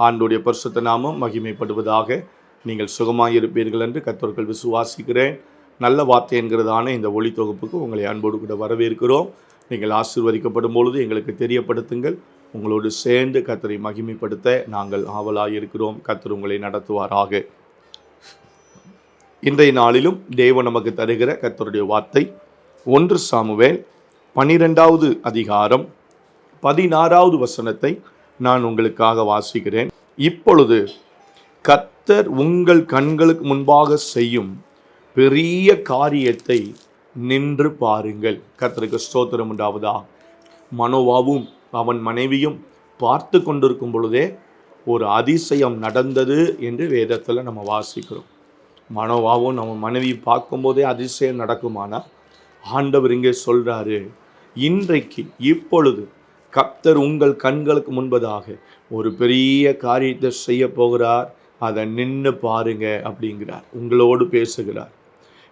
ஆண்டுடைய பரிசுத்த நாமம் மகிமைப்படுவதாக நீங்கள் சுகமாயிருப்பீர்கள் என்று கத்தோர்கள் விசுவாசிக்கிறேன். நல்ல வார்த்தை என்கிறதான இந்த ஒளி தொகுப்புக்கு உங்களை அன்போடு கூட வரவேற்கிறோம். நீங்கள் ஆசீர்வதிக்கப்படும் பொழுது எங்களுக்கு தெரியப்படுத்துங்கள். உங்களோடு சேர்ந்து கத்தரை மகிமைப்படுத்த நாங்கள் ஆவலாக இருக்கிறோம் கத்தர் உங்களை நடத்துவாராக. இன்றைய நாளிலும் தேவன் நமக்கு தருகிற கத்தருடைய வார்த்தை ஒன்று சாமுவேல் பனிரெண்டாவது அதிகாரம் பதினாறாவது வசனத்தை நான் உங்களுக்காக வாசிக்கிறேன். இப்பொழுது கத்தர் உங்கள் கண்களுக்கு முன்பாக செய்யும் பெரிய காரியத்தை நின்று பாருங்கள். கத்தருக்கு ஸ்தோத்திரம் உண்டாவதா? மனோவாவும் அவன் மனைவியும் பார்த்து கொண்டிருக்கும் பொழுதே ஒரு அதிசயம் நடந்தது என்று வேதத்தில் நம்ம வாசிக்கிறோம். மனோவாவும் நம்ம மனைவி பார்க்கும்போதே அதிசயம் நடக்குமானா ஆண்டவர் இங்கே சொல்கிறாரு இன்றைக்கு இப்பொழுது கப்தர் உங்கள் கண்களுக்கு முன்பதாக ஒரு பெரிய காரியத்தை செய்ய போகிறார். அதை நின்று பாருங்க அப்படிங்கிறார். உங்களோடு பேசுகிறார்.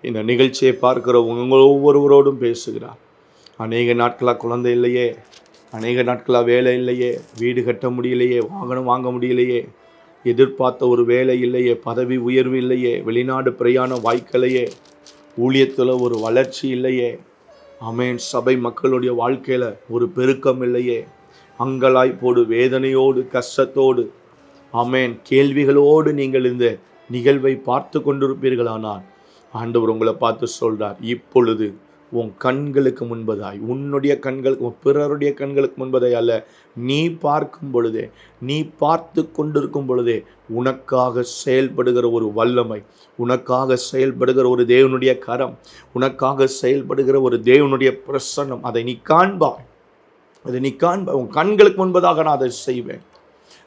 இந்த நிகழ்ச்சியை பார்க்கிற உங்கள் ஒவ்வொருவரோடும் பேசுகிறார். அநேக நாட்களாக குழந்தை இல்லையே. அநேக நாட்களாக வேலை இல்லையே. வீடு கட்ட முடியலையே. வாகனம் வாங்க முடியலையே. எதிர்பார்த்த ஒரு வேலை இல்லையே. பதவி உயர்வு இல்லையே. வெளிநாடு பிரயாணம் வாய்க்கலையே. ஊழியத்தில் ஒரு வளர்ச்சி இல்லையே. அமேன் சபை மக்களுடைய வாழ்க்கையில் ஒரு பெருக்கம் இல்லையே. அங்கலாய்ப்போடு வேதனையோடு கஷ்டத்தோடு. அமேன் கேள்விகளோடு நீங்கள் இந்த நிகழ்வை பார்த்து கொண்டிருப்பீர்களானால் ஆண்டவர் உங்களை பார்த்து சொல்கிறார் இப்பொழுது உன் கண்களுக்கு முன்பதாய். உன்னுடைய கண்களுக்கு உன் பிறருடைய கண்களுக்கு முன்பதாய் அல்ல. நீ பார்க்கும் பொழுதே நீ பார்த்து கொண்டிருக்கும் பொழுதே உனக்காக செயல்படுகிற ஒரு வல்லமை உனக்காக செயல்படுகிற ஒரு தேவனுடைய கரம் உனக்காக செயல்படுகிற ஒரு தேவனுடைய பிரசன்னம். அதை நீ காண்பாய். அதை நீ காண்பாய். உன் கண்களுக்கு முன்பதாக நான் அதை செய்வேன்.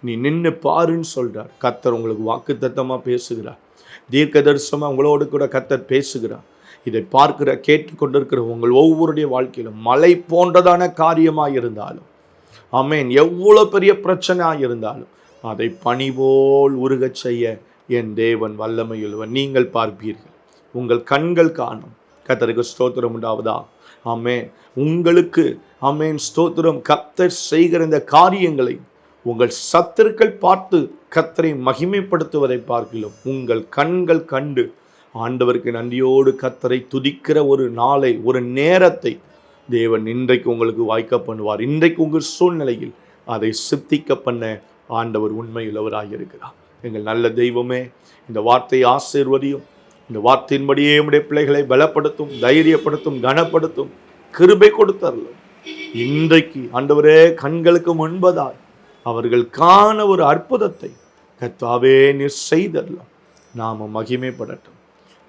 நீ நின்று பாருன்னு சொல்கிறார் கத்தர் உங்களுக்கு வாக்கு பேசுகிறார். தீர்க்க தரிசனமாக உங்களோடு கூட கத்தர் பேசுகிறார். இதை பார்க்கிற கேட்டுக்கொண்டிருக்கிற உங்கள் ஒவ்வொருடைய வாழ்க்கையிலும் மலை போன்றதான காரியமாக இருந்தாலும் அமேன் எவ்வளோ பெரிய பிரச்சனையாக இருந்தாலும் அதை பணிபோல் உருகச் செய்ய என் தேவன் வல்லமையுள்ளவன் நீங்கள் பார்ப்பீர்கள். உங்கள் கண்கள் காணும். கத்தருக்கு ஸ்தோத்திரம் உண்டாவதா? ஆமேன். உங்களுக்கு ஆமேன் ஸ்தோத்திரம். கத்தர் செய்கிற இந்த காரியங்களை உங்கள் சத்துருக்கள் பார்த்து கத்தரை மகிமைப்படுத்துவதை பார்க்கலாம் உங்கள் கண்கள் கண்டு ஆண்டவருக்கு நன்றியோடு கத்தரை துதிக்கிற ஒரு நாளை ஒரு நேரத்தை தேவன் இன்றைக்கு உங்களுக்கு வாய்க்க பண்ணுவார். இன்றைக்கு உங்கள் சூழ்நிலையில் அதை சித்திக்க பண்ண ஆண்டவர் உண்மையுள்ளவராக இருக்கிறார். எங்கள் நல்ல தெய்வமே இந்த வார்த்தை ஆசீர்வதியும் இந்த வார்த்தையின்படியே நம்முடைய பிள்ளைகளை பலப்படுத்தும் தைரியப்படுத்தும் கனப்படுத்தும் கிருபை கொடுத்தரலும் இன்றைக்கு ஆண்டவரே கண்களுக்கு முன்பதால் அவர்கள் காண ஒரு அற்புதத்தை கத்தாவே நீர் செய்தரலாம் நாம மகிமைப்படட்டும்.